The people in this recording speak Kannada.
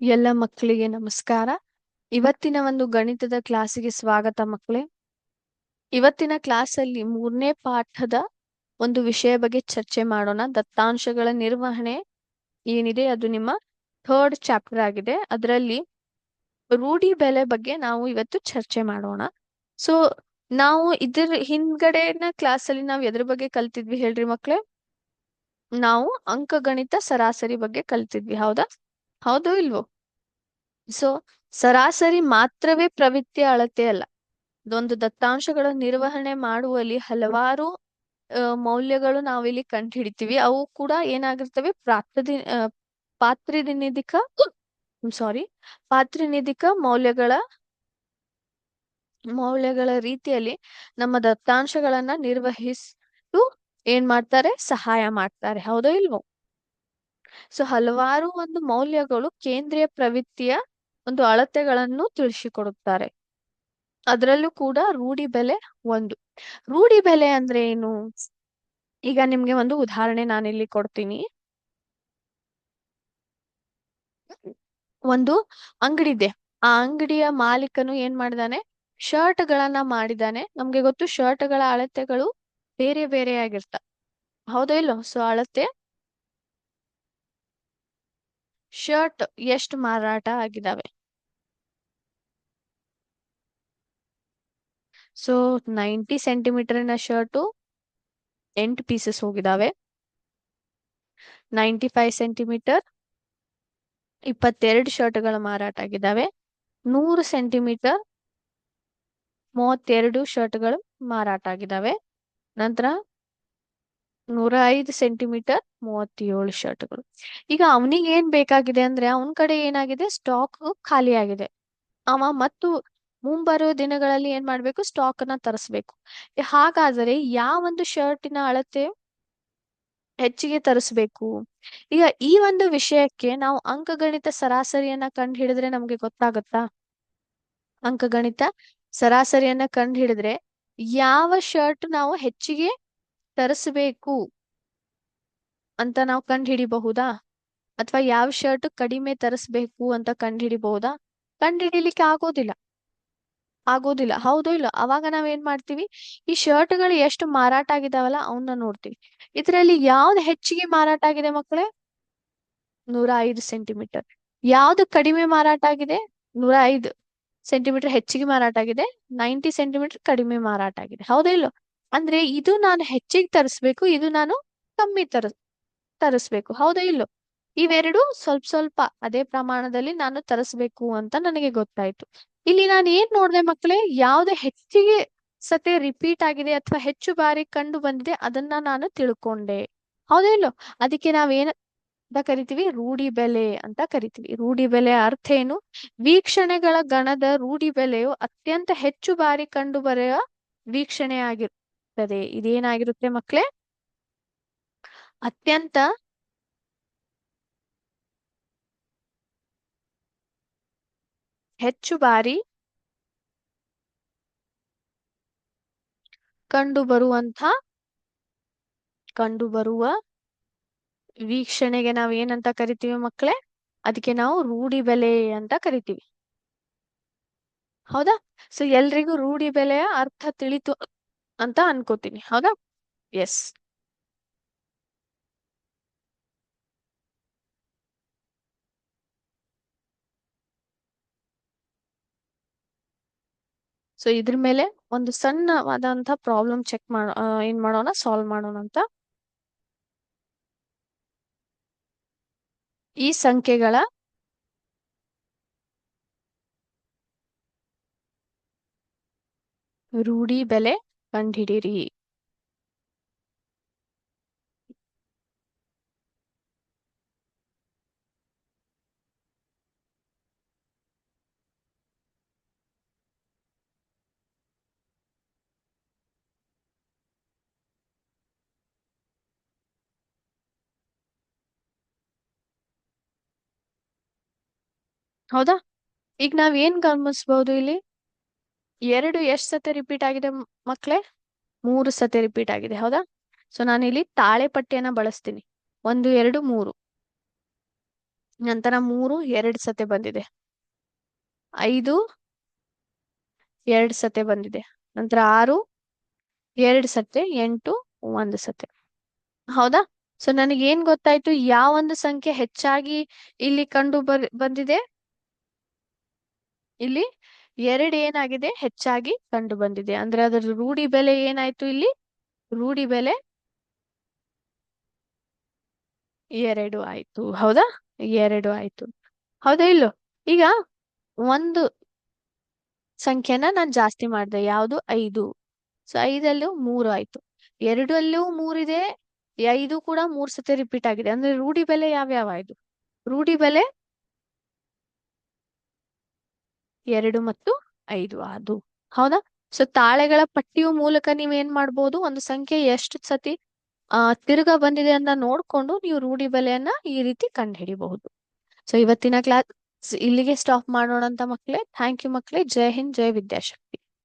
ಎಲ್ಲ ಮಕ್ಕಳಿಗೆ ನಮಸ್ಕಾರ. ಇವತ್ತಿನ ಒಂದು ಗಣಿತದ ಕ್ಲಾಸಿಗೆ ಸ್ವಾಗತ ಮಕ್ಕಳೇ. ಇವತ್ತಿನ ಕ್ಲಾಸಲ್ಲಿ ಮೂರನೇ ಪಾಠದ ಒಂದು ವಿಷಯ ಬಗ್ಗೆ ಚರ್ಚೆ ಮಾಡೋಣ. ದತ್ತಾಂಶಗಳ ನಿರ್ವಹಣೆ ಏನಿದೆ ಅದು ನಿಮ್ಮ ಥರ್ಡ್ ಚಾಪ್ಟರ್ ಆಗಿದೆ. ಅದರಲ್ಲಿ ರೂಢಿ ಬೆಲೆ ಬಗ್ಗೆ ನಾವು ಇವತ್ತು ಚರ್ಚೆ ಮಾಡೋಣ. ಸೊ, ನಾವು ಇದ್ರ ಹಿಂದ್ಗಡೆನ ಕ್ಲಾಸಲ್ಲಿ ನಾವು ಎದ್ರ ಬಗ್ಗೆ ಕಲ್ತಿದ್ವಿ ಹೇಳ್ರಿ ಮಕ್ಳೇ ನಾವು ಅಂಕಗಣಿತ ಸರಾಸರಿ ಬಗ್ಗೆ ಕಲ್ತಿದ್ವಿ, ಹೌದಾ? ಹೌದು ಇಲ್ವೋ? ಸೊ ಸರಾಸರಿ ಮಾತ್ರವೇ ಪ್ರವೃತ್ತಿಯ ಅಳತೆ ಅಲ್ಲ. ಇದೊಂದು ದತ್ತಾಂಶಗಳ ನಿರ್ವಹಣೆ ಮಾಡುವಲ್ಲಿ ಹಲವಾರು ಮೌಲ್ಯಗಳು ನಾವಿಲ್ಲಿ ಕಂಡುಹಿಡಿತೀವಿ. ಅವು ಕೂಡ ಏನಾಗಿರ್ತವೆ? ಪ್ರಾಪ್ತದಿ ಪಾತ್ರಿನಿಧಿಕ ಸಾರಿ ಪಾತ್ರಿನಿಧಿಕ ಮೌಲ್ಯಗಳ ಮೌಲ್ಯಗಳ ರೀತಿಯಲ್ಲಿ ನಮ್ಮ ದತ್ತಾಂಶಗಳನ್ನ ನಿರ್ವಹಿಸಲು ಏನ್ ಮಾಡ್ತಾರೆ ಸಹಾಯ ಮಾಡ್ತಾರೆ. ಹೌದೋ ಇಲ್ವೋ? ಸೊ ಹಲವಾರು ಒಂದು ಮೌಲ್ಯಗಳು ಕೇಂದ್ರೀಯ ಪ್ರವೃತ್ತಿಯ ಒಂದು ಅಳತೆಗಳನ್ನು ತಿಳಿಸಿಕೊಡುತ್ತಾರೆ. ಅದರಲ್ಲೂ ಕೂಡ ರೂಢಿ ಬೆಲೆ ಒಂದು. ರೂಢಿ ಬೆಲೆ ಅಂದ್ರೆ ಏನು? ಈಗ ನಿಮ್ಗೆ ಒಂದು ಉದಾಹರಣೆ ನಾನಿಲ್ಲಿ ಕೊಡ್ತೀನಿ. ಒಂದು ಅಂಗಡಿ ಇದೆ. ಆ ಅಂಗಡಿಯ ಮಾಲೀಕನು ಏನ್ ಮಾಡಿದಾನೆ? ಶರ್ಟ್ ಗಳನ್ನ ಮಾಡಿದಾನೆ. ನಮ್ಗೆ ಗೊತ್ತು ಶರ್ಟ್ಗಳ ಅಳತೆಗಳು ಬೇರೆ ಬೇರೆ ಆಗಿರ್ತ. ಹೌದೋ ಇಲ್ಲೋ ಸೊ ಅಳತೆ ಶರ್ಟ್ ಎಷ್ಟು ಮಾರಾಟ ಆಗಿದಾವೆ? ಸೊ ನೈಂಟಿ ಸೆಂಟಿಮೀಟರ್ನ ಶರ್ಟು ಎಂಟು ಪೀಸಸ್ ಹೋಗಿದಾವೆ. ನೈಂಟಿ ಫೈವ್ ಸೆಂಟಿಮೀಟರ್ ಇಪ್ಪತ್ತೆರಡು ಶರ್ಟ್ಗಳು ಮಾರಾಟ ಆಗಿದ್ದಾವೆ ನೂರು ಸೆಂಟಿಮೀಟರ್ ಮೂವತ್ತೆರಡು ಶರ್ಟ್ಗಳು ಮಾರಾಟ ಆಗಿದ್ದಾವೆ ನಂತರ ನೂರ ಐದು ಸೆಂಟಿಮೀಟರ್ ಮೂವತ್ತೇಳು ಶರ್ಟ್ಗಳು. ಈಗ ಅವನಿಗೆ ಏನ್ ಬೇಕಾಗಿದೆ ಅಂದ್ರೆ ಅವನ ಕಡೆ ಏನಾಗಿದೆ? ಸ್ಟಾಕ್ ಖಾಲಿ ಆಗಿದೆ. ಅವ ಮತ್ತು ಮುಂಬರುವ ದಿನಗಳಲ್ಲಿ ಏನ್ ಮಾಡ್ಬೇಕು? ಸ್ಟಾಕ್ ಅನ್ನ ತರಿಸ್ಬೇಕು. ಹಾಗಾದರೆ ಯಾವೊಂದು ಶರ್ಟಿನ ಅಳತೆ ಹೆಚ್ಚಿಗೆ ತರಿಸ್ಬೇಕು? ಈಗ ಈ ಒಂದು ವಿಷಯಕ್ಕೆ ನಾವು ಅಂಕಗಣಿತ ಸರಾಸರಿಯನ್ನ ಕಂಡು ಹಿಡಿದ್ರೆ ನಮ್ಗೆ ಗೊತ್ತಾಗುತ್ತಾ? ಅಂಕಗಣಿತ ಸರಾಸರಿಯನ್ನ ಕಂಡು ಹಿಡಿದ್ರೆ ಯಾವ ಶರ್ಟ್ ನಾವು ಹೆಚ್ಚಿಗೆ ತರಿಸ್ಬೇಕು ಅಂತ ನಾವು ಕಂಡು ಹಿಡಿಬಹುದಾ ಅಥವಾ ಯಾವ ಶರ್ಟ್ ಕಡಿಮೆ ತರಿಸ್ಬೇಕು ಅಂತ ಕಂಡು ಹಿಡಿಬಹುದಾ ಕಂಡು ಹಿಡಿಲಿಕ್ಕೆ ಆಗೋದಿಲ್ಲ. ಆಗೋದಿಲ್ಲ. ಹೌದು ಇಲ್ಲ? ಅವಾಗ ನಾವ್ ಏನ್ ಮಾಡ್ತೀವಿ? ಈ ಶರ್ಟ್ಗಳು ಎಷ್ಟು ಮಾರಾಟ ಆಗಿದಾವಲ್ಲ ಅವನ್ನ ನೋಡ್ತೀವಿ. ಇದರಲ್ಲಿ ಯಾವ್ದು ಹೆಚ್ಚಿಗೆ ಮಾರಾಟ ಆಗಿದೆ ಮಕ್ಕಳೇ? ನೂರ ಐದು ಸೆಂಟಿಮೀಟರ್. ಯಾವ್ದು ಕಡಿಮೆ ಮಾರಾಟ ಆಗಿದೆ? ನೂರ ಐದು ಸೆಂಟಿಮೀಟರ್ ಹೆಚ್ಚಿಗೆ ಮಾರಾಟ ಆಗಿದೆ. ನೈಂಟಿ ಸೆಂಟಿಮೀಟರ್ ಕಡಿಮೆ ಮಾರಾಟ ಆಗಿದೆ. ಹೌದಾ ಇಲ್ಲೋ? ಅಂದ್ರೆ ಇದು ನಾನು ಹೆಚ್ಚಿಗೆ ತರಿಸ್ಬೇಕು, ಇದು ನಾನು ಕಮ್ಮಿ ತರ, ತರಿಸ್ಬೇಕು. ಹೌದಾ ಇಲ್ಲೋ? ಇವೆರಡು ಸ್ವಲ್ಪ ಸ್ವಲ್ಪ ಅದೇ ಪ್ರಮಾಣದಲ್ಲಿ ನಾನು ತರಿಸ್ಬೇಕು ಅಂತ ನನಗೆ ಗೊತ್ತಾಯ್ತು. ಇಲ್ಲಿ ನಾನು ಏನ್ ನೋಡ್ದೆ ಮಕ್ಕಳೇ ಯಾವ್ದು ಹೆಚ್ಚಿಗೆ ಸತೆ ರಿಪೀಟ್ ಆಗಿದೆ ಅಥವಾ ಹೆಚ್ಚು ಬಾರಿ ಕಂಡು ಬಂದಿದೆ ಅದನ್ನ ನಾನು ತಿಳ್ಕೊಂಡೆ. ಹೌದಾ ಇಲ್ಲೋ? ಅದಕ್ಕೆ ನಾವೇನ ಕರಿತೀವಿ? ರೂಢಿ ಬೆಲೆ ಅಂತ ಕರಿತೀವಿ. ರೂಢಿ ಬೆಲೆ ಅರ್ಥ ಏನು? ವೀಕ್ಷಣೆಗಳ ಗಣದ ರೂಢಿ ಬೆಲೆಯು ಅತ್ಯಂತ ಹೆಚ್ಚು ಬಾರಿ ಕಂಡು ಬರೆಯ ವೀಕ್ಷಣೆ ಆಗಿರುತ್ತದೆ ಇದೇನಾಗಿರುತ್ತೆ ಮಕ್ಕಳೇ ಅತ್ಯಂತ ಹೆಚ್ಚು ಬಾರಿ ಕಂಡು ಬರುವಂತ ಕಂಡು ಬರುವ ವೀಕ್ಷಣೆಗೆ ನಾವ್ ಏನಂತ ಕರಿತೀವಿ ಮಕ್ಕಳೇ ಅದಕ್ಕೆ ನಾವು ರೂಢಿ ಬೆಲೆ ಅಂತ ಕರಿತೀವಿ. ಹೌದಾ? ಸೊ ಎಲ್ರಿಗೂ ರೂಢಿ ಬೆಲೆಯ ಅರ್ಥ ತಿಳಿತು ಅಂತ ಅನ್ಕೋತೀನಿ. ಹೌದಾ? ಎಸ್ ಸೊ ಇದ್ರ ಮೇಲೆ ಒಂದು ಸಣ್ಣವಾದಂತ ಪ್ರಾಬ್ಲಮ್ ಚೆಕ್ ಮಾಡ ಏನ್ ಮಾಡೋಣ? ಸಾಲ್ವ್ ಮಾಡೋಣ ಅಂತ. ಈ ಸಂಖ್ಯೆಗಳ ರೂಢಿ ಬೆಲೆ ಕಂಡುಹಿಡಿಯಿರಿ ಹೌದಾ? ಈಗ ನಾವ್ ಏನ್ ಗಮನಿಸಬಹುದು ಇಲ್ಲಿ? ಎರಡು ಎಷ್ಟ್ ಸತಿ ರಿಪೀಟ್ ಆಗಿದೆ ಮಕ್ಳೇ? ಮೂರು ಸತಿ ರಿಪೀಟ್ ಆಗಿದೆ, ಹೌದಾ? ಸೊ ನಾನು ಇಲ್ಲಿ ತಾಳೆ ಪಟ್ಟಿಯನ್ನ ಬಳಸ್ತೀನಿ. ಒಂದು, ಎರಡು, ಮೂರು. ನಂತರ ಮೂರು, ಎರಡ್ ಸತೆ ಬಂದಿದೆ. ಐದು, ಎರಡ್ ಸತೆ ಬಂದಿದೆ. ನಂತರ ಆರು, ಎರಡು ಸತೆ, ಎಂಟು, ಒಂದು ಸತೆ. ಹೌದಾ? ಸೊ ನನಗೆ ಏನ್ ಗೊತ್ತಾಯ್ತು? ಯಾವ ಒಂದು ಸಂಖ್ಯೆ ಹೆಚ್ಚಾಗಿ ಇಲ್ಲಿ ಕಂಡು ಬಂದಿದೆ? ಇಲ್ಲಿ? ಎರಡು ಏನಾಗಿದೆ? ಹೆಚ್ಚಾಗಿ ಕಂಡು ಬಂದಿದೆ. ಅಂದ್ರೆ ಅದರ ರೂಢಿ ಬೆಲೆ ಏನಾಯ್ತು ಇಲ್ಲಿ? ರೂಢಿ ಬೆಲೆ ಎರಡು ಆಯ್ತು. ಹೌದಾ? ಎರಡು ಆಯ್ತು. ಹೌದಾ ಇಲ್ಲೋ? ಈಗ ಒಂದು ಸಂಖ್ಯೆನ ನಾನು ಜಾಸ್ತಿ ಮಾಡಿದೆ. ಯಾವುದು? ಐದು. ಸೊ ಐದಲ್ಲೂ ಮೂರು ಆಯ್ತು. ಎರಡಲ್ಲೂ ಮೂರಿದೆ. ಈ ಐದು ಕೂಡ ಮೂರ್ ಸತಿ ರಿಪೀಟ್ ಆಗಿದೆ. ಅಂದ್ರೆ ರೂಢಿ ಬೆಲೆ ಯಾವ್ಯಾವ ಆಯ್ತು ರೂಢಿ ಬೆಲೆ ಎರಡು ಮತ್ತು ಐದು ಅದು. ಹೌದಾ? ಸೊ ತಾಳೆಗಳ ಪಟ್ಟಿಯ ಮೂಲಕ ನೀವ್ ಏನ್ ಮಾಡ್ಬೋದು? ಒಂದು ಸಂಖ್ಯೆ ಎಷ್ಟು ಸತಿ, ಆ, ತಿರ್ಗಾ ಬಂದಿದೆ ಅಂತ ನೋಡ್ಕೊಂಡು ನೀವು ರೂಢಿ ಬೆಲೆಯನ್ನ ಈ ರೀತಿ ಕಂಡುಹಿಡಿಬಹುದು. ಸೊ ಇವತ್ತಿನ ಕ್ಲಾಸ್ ಇಲ್ಲಿಗೆ ಸ್ಟಾಪ್ ಮಾಡೋಣ ಅಂತ ಮಕ್ಕಳೇ ಥ್ಯಾಂಕ್ ಯು ಮಕ್ಕಳೇ ಜೈ ಹಿಂದ್, ಜೈ ವಿದ್ಯಾಶಕ್ತಿ.